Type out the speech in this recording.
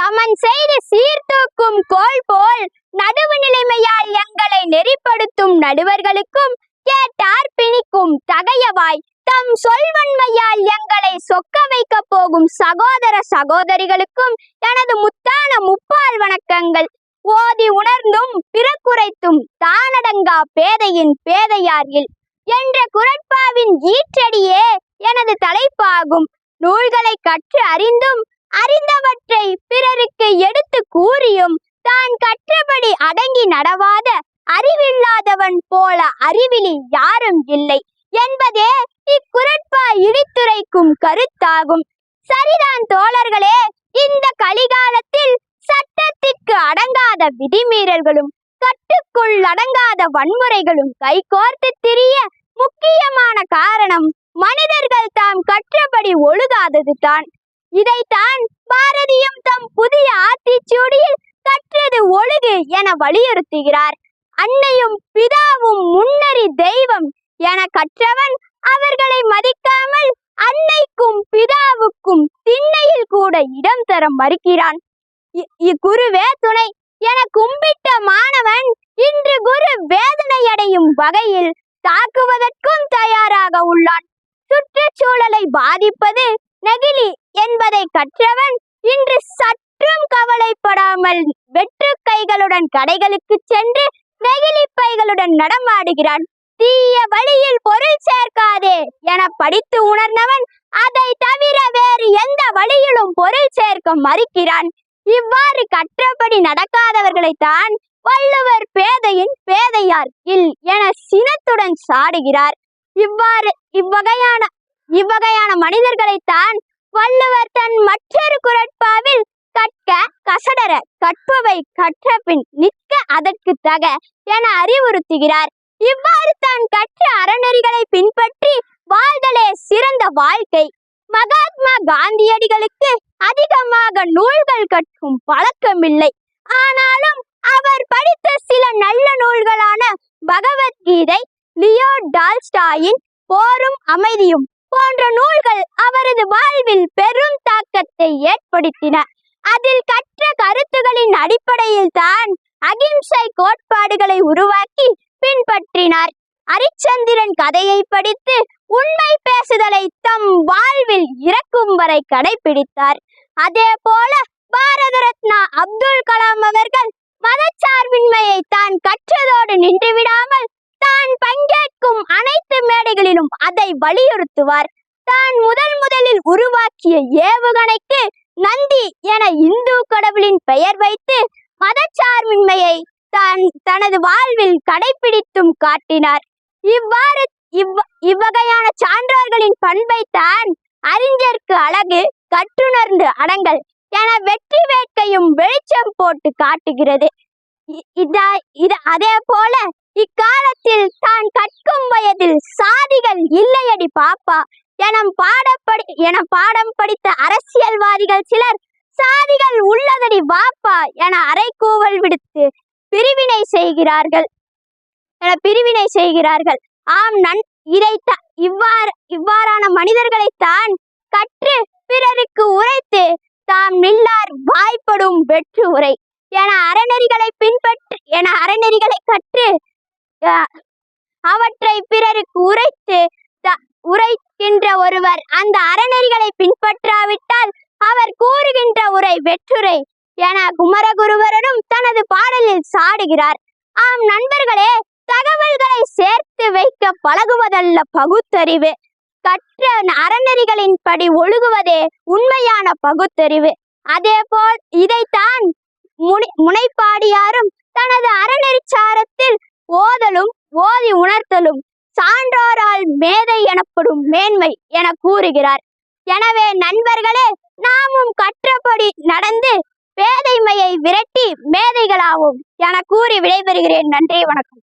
சமன் செய்து சீர்தூக்கும் கோல் போல் நடுவு நிலைமையால் எங்களை நெறிப்படுத்தும் நடுவர்களுக்கும் கேட்டார் பிணிக்கும் தகையவாய். தம் சொல்வன்மையால் எங்களை சொக்க வைக்க போகும் சகோதர சகோதரிகளுக்கும் எனது முத்தான முப்பால் வணக்கங்கள். ஓதி உணர்ந்தும் பிறக்குரைத்தும் தானடங்கா பேதையின் பேதையாரில் என்ற குரட்பாவின் ஈற்றடியே எனது தலைப்பாகும். நூல்களை கற்று அறிந்தும் அறிந்தவற்றை பிறருக்கு எடுத்து கூறியும் தான் கற்றபடி அடங்கி நடவாத அறிவில்லாதவன் போல அறிவிலி யாரும் இல்லை என்பதே இக்குரட்பா இடித்துரைக்கும் கருத்தாகும். சரிதான் தோழர்களே இந்த கலிகாலத்தில் சட்டத்திற்கு அடங்காத விதிமீறல்களும் கட்டுக்குள் அடங்காத வன்முறைகளும் கைகோர்த்து திரிய முக்கியமான காரணம் மனிதர்கள் தாம் கற்றபடி ஒழுகாதது தான் இதைத்தான் பாரதியும் தம் புதிய ஆத்திச்சூடியில் கற்றது ஒழுகு என வலியுறுத்துகிறார். அன்னையும் பிதாவும் முன்னறி தெய்வம் என கற்றவன் அவர்களை மதிக்காமல் அன்னைக்கும் பிதாவுக்கும் திண்ணையில் கூட இடம் தர மறுக்கிறான். இ- இக்குருவே துணை என கும்பிட்ட மாணவன் இன்று குரு வேதனை அடையும் வகையில் தாக்குவதற்கும் தயாராக உள்ளான். சுற்றுச்சூழலை பாதிப்பது நெகிழி என்பதை கற்றவன் இன்று சற்றும் கவலைப்படாமல் வெற்று கைகளுடன் கடைகளுக்கு சென்று நெகிழி பைகளுடன் நடமாடுகிறான். தீய வழியில் பொருள் சேர்க்காதே என படித்து உணர்ந்தவன் அதை தவிர வேறு எந்த வழியிலும் பொருள் சேர்க்க மறுக்கிறான். இவ்வாறு கற்றபடி நடக்காதவர்களைத்தான் வள்ளுவர் பேதையின் பேதையார் இல் என சினத்துடன் சாடுகிறார். இவ்வாறு இவ்வகையான இவ்வகையான மனிதர்களைத்தான் வள்ளுவர் தன் மற்றொரு குரட்பாவில் கற்க கசடர கற்பவை கற்றபின் நிற்க அதற்கு தக என அறிவுறுத்துகிறார். இவ்வாறு தான் கற்ற அறநெறிகளை பின்பற்றி வாழ்தலே சிறந்த வாழ்க்கை. மகாத்மா காந்தியடிகளுக்கு அதிகமாக நூல்கள் கற்கும் பழக்கமில்லை. ஆனாலும் அவர் படித்த சில நல்ல நூல்களான பகவத்கீதை லியோ டால்ஸ்டாயின் போரும் அமைதியும் போன்ற நூல்கள் அவரது வாழ்வில் பெரும் தாக்கத்தை ஏற்படுத்தின. அதில் கற்ற கருத்துகளின் அடிப்படையில் தான் அகிம்சை கோட்பாடுகளை உருவாக்கி பின்பற்றினார். அரிச்சந்திரன் கதையை படித்து உண்மை பேசுதலை தம் வாழ்வில் இறக்கும் வரை கடைபிடித்தார். அதே போல பாரத ரத்னா அப்துல் கலாம் அவர்கள் மதச்சார்பின்மையை தான் கற்றதோடு நின்றுவிடாமல் தான் பங்கேற்கும் அதை வலியுறுத்துவார். தான் முதல் முதலில் உருவாக்கிய ஏவுகணைக்கு நந்தி என இந்து கடவுளின் பெயர் வைத்து மதச்சார்பின்மையை தான் தனது வாழ்வில் கடைபிடித்தும் காட்டினார். இவ்வாறு இவ் இவ்வகையான சான்றோர்களின் பண்பைத்தான் அறிஞர்க்கு அழகு கற்றுணர்ந்து அடங்கல் என வெற்றி வேட்கையும் வெளிச்சம் போட்டு காட்டுகிறது. இ- இதா இது அதே போல இக்காலத்தில் தான் கற்கும் வயதில் சாதிகள் இல்லையடி பாப்பா. என பாடப்படி என பாடம் படித்த அரசியல்வாதிகள் சிலர் சாதிகள் உள்ளதடி வாப்பா என அரைக்கூவல் விடுத்து பிரிவினை செய்கிறார்கள். என பிரிவினை செய்கிறார்கள். ஆம் நன் இதை இவ்வாறு இவ்வாறான மனிதர்களைத்தான் கற்று பிறருக்கு உரைத்து தாம் நில்லார் வாய்ப்படும் வெற்று உரை. என அறநெறிகளை பின்பற்று என அறநெறிகளை கற்று அவற்றை பிறருக்கு உரைத்து உரைக்கின்ற ஒருவர் அந்த அறநெறிகளை பின்பற்றாவிட்டால் அவர் கூறுகின்ற உரை வெற்றுரை என குமரகுருவரனும் தனது பாடலில் சாடுகிறார். ஆம் நண்பர்களே தகவல்களை சேர்த்து வைக்க பழகுவதல்ல பகுத்தறிவு. கற்ற அறநெறிகளின் படி ஒழுகுவதே உண்மையான பகுத்தறிவு. அதே போல் இதைத்தான் முனை முனைப்பாடியாரும் தனது உணர்த்தலும். சான்றோரால் மேதை எனப்படும் மேன்மை என கூறுகிறார். எனவே நண்பர்களே நாமும் கற்றபடி நடந்து பேதைமையை விரட்டி மேதைகளாவோம் என கூறி விடைபெறுகிறேன். நன்றி வணக்கம்.